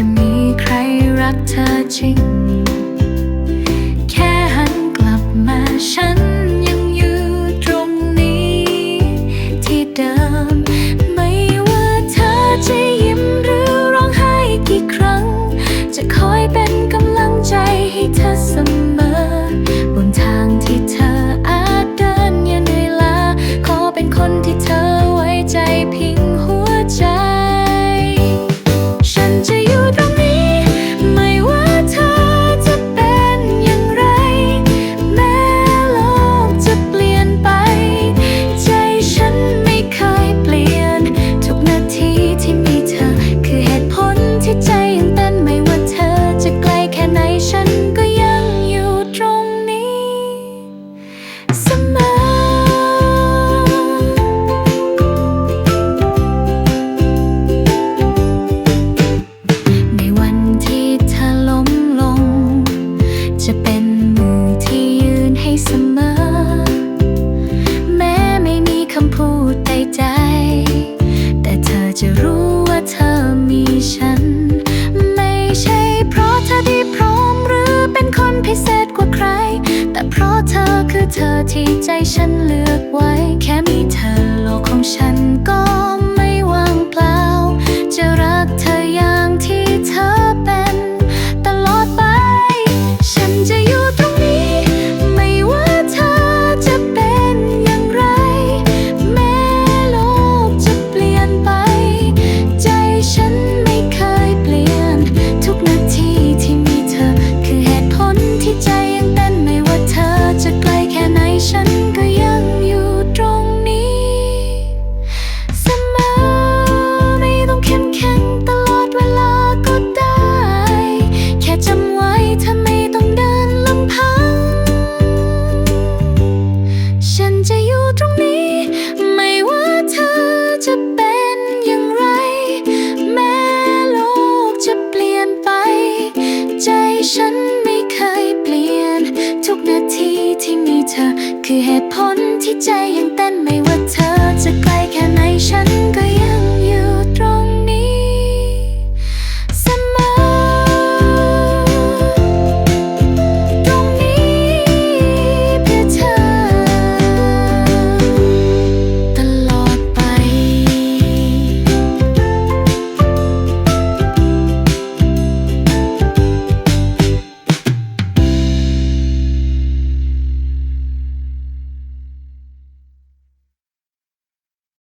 จะมีใครรักเธอจริง แค่หันกลับมาฉันยังอยู่ตรงนี้ ที่เดิม ไม่ว่าเธอจะยิ้มหรือร้องไห้กี่ครั้ง จะคอยเป็นกำลังใจให้เธอเสมอ จะรู้ว่าเธอมีฉัน ไม่ใช่เพราะเธอดีพร้อมหรือเป็นคนพิเศษกว่าใคร แต่เพราะเธอคือเธอที่ใจฉันเลือกไว้ แค่มีเธอโลกของฉันก็ คือเหตุผลที่ใจยังเต้น